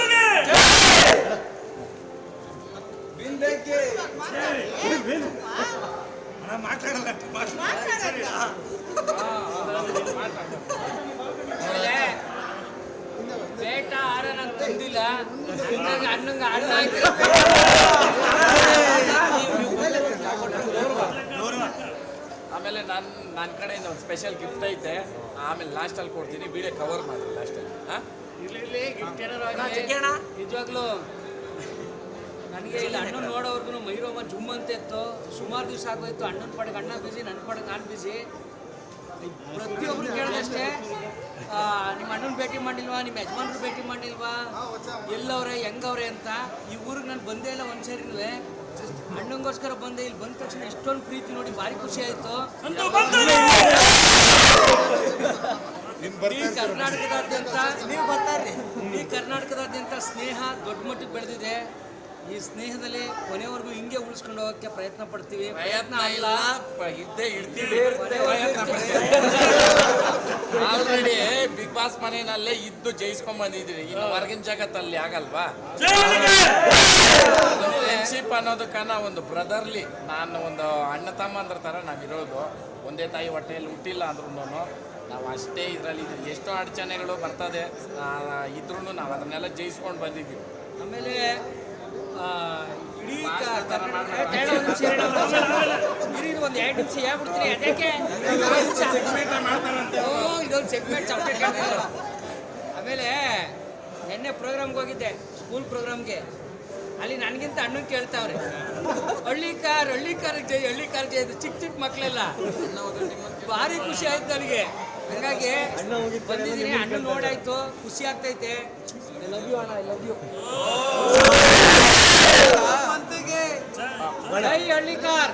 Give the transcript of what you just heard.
ಬರ್ತದೆ ಮಾತಾಡಲ್ಲ ಬೇಟ ಆರ ಅಣ್ಣಂಗ ಅಣ್ಣಂಗ ಆಮೇಲೆ ನಾನು ನನ್ನ ಕಡೆಯಿಂದ ಒಂದು ಸ್ಪೆಷಲ್ ಗಿಫ್ಟ್ ಐತೆ. ಆಮೇಲೆ ಲಾಸ್ಟಲ್ಲಿ ಕೊಡ್ತೀನಿ. ವಿಡಿಯೋ ಕವರ್ ಮಾಡಿ ಲಾಸ್ಟಲ್ಲಿ ಹಾಂ? ನಿಜವಾಗ್ಲೂ. ನನಗೆ ಇಲ್ಲಿ ಅಣ್ಣನ ನೋಡೋವರ್ಗು ಮೈರೋಮ ಜುಮ್ ಅಂತ ಇತ್ತು. ಸುಮಾರು ದಿವಸ ಆಗೋಯ್ತು. ಅಣ್ಣನ ಪಡೆಗೆ ಅಣ್ಣ ಬಿಸಿ ನನ್ನ ಪಡೆಗೆ ನಾನು ಬಿಸಿ ಪ್ರತಿಯೊಬ್ರು ಕೇಳಿದಷ್ಟೇ ನಿಮ್ಮ ಅಣ್ಣನ ಭೇಟಿ ಮಾಡಿಲ್ವಾ? ನಿಮ್ಮ ಯಜಮಾನ್ರು ಭೇಟಿ ಮಾಡಿಲ್ವಾ? ಎಲ್ಲವ್ರೆ ಹೆಂಗವ್ರೆ ಅಂತ. ಈ ಊರಿಗೆ ನಾನು ಬಂದೇ ಇಲ್ಲ ಒಂದ್ಸರಿನೂ ಅಣ್ಣಂಗೋಸ್ಕರ ಬಂದೆ. ಇಲ್ಲಿ ಬಂದ ತಕ್ಷಣ ಎಷ್ಟೊಂದು ಪ್ರೀತಿ ನೋಡಿ ಭಾರಿ ಖುಷಿ ಆಯ್ತು. ಈ ಕರ್ನಾಟಕದಾದ್ಯಂತ ನೀವು ಬರ್ತಾರ್ರಿ. ಈ ಕರ್ನಾಟಕದಾದ್ಯಂತ ಸ್ನೇಹ ದೊಡ್ಡ ಮಟ್ಟಿಗೆ ಬೆಳೆದಿದೆ. ಈ ಸ್ನೇಹದಲ್ಲಿ ಕೊನೆವರೆಗೂ ಹಿಂಗೆ ಉಳಿಸ್ಕೊಂಡು ಹೋಗಕ್ಕೆ ಪ್ರಯತ್ನ ಪಡ್ತೀವಿ. ಪ್ರಯತ್ನ ಇಲ್ಲ. ಇದ್ದೇ ಇಡ್ತೀವಿ ಆಲ್ರೆಡಿ ಬಿಗ್ ಬಾಸ್ ಮನೆಯಲ್ಲೇ ಇದ್ದು ಜಯಿಸ್ಕೊಂಡ್ ಬಂದಿದ್ರಿ ಇನ್ನು ಹೊರಗಿನ ಜಗತ್ತಲ್ಲಿ ಆಗಲ್ವಾ? ಫ್ರೆಂಡ್ಶಿಪ್ ಅನ್ನೋದಕ್ಕನ್ನ ಒಂದು ಬ್ರದರ್ಲಿ ನಾನು ಒಂದು ಅಣ್ಣ ತಮ್ಮಂದ್ರ ತರ ನಾವಿರೋದು. ಒಂದೇ ತಾಯಿ ಹೊಟ್ಟೆಯಲ್ಲಿ ಹುಟ್ಟಿಲ್ಲ ಅಂದ್ರೂ ನಾವು ಅಷ್ಟೇ ಇದರಲ್ಲಿ ಎಷ್ಟೋ ಅಡಚಣೆಗಳು ಬರ್ತದೆ. ಇದ್ರೂ ನಾವು ಅದನ್ನೆಲ್ಲ ಜಯಿಸ್ಕೊಂಡು ಬಂದಿದ್ವಿ ಆಮೇಲೆ ಒಂದ್ ಎರಡು ನಿಮಿಷ ಹೇಳ್ಬಿಡ್ತೀನಿ. ಅದಕ್ಕೆ ಓ ಇದೊಂದು ಸೆಗ್ಮೆಂಟ್ ಸಪ್ರೇಟ್ ಆಮೇಲೆ ನಿನ್ನೆ ಪ್ರೋಗ್ರಾಮ್ಗೆ ಹೋಗಿದ್ದೆ ಸ್ಕೂಲ್ ಪ್ರೋಗ್ರಾಮ್ಗೆ. ಅಲ್ಲಿ ನನಗಿಂತ ಅಣ್ಣನ್ ಕೇಳ್ತಾವ್ರೆ. ಹಳ್ಳಿ ಕಾರ್ ಹಳ್ಳಿ ಕಾರ್ ಜೈ ಹಳ್ಳಿ ಕಾರ್ ಜೈ ಇದು ಚಿಕ್ಕ ಚಿಕ್ಕ ಮಕ್ಕಳೆಲ್ಲ ಭಾರಿ ಖುಷಿ ಆಯ್ತು ನನಗೆ. ಹಂಗಾಗಿ ಬಂದಿದ್ದೀನಿ ಅಣ್ಣ ನೋಡಾಯ್ತು ಖುಷಿ ಆಗ್ತೈತೆ. ಲವ್ ಯು ಅಣ್ಣ ಲವ್ ಯು ಹಳ್ಳಿಕಾರ್.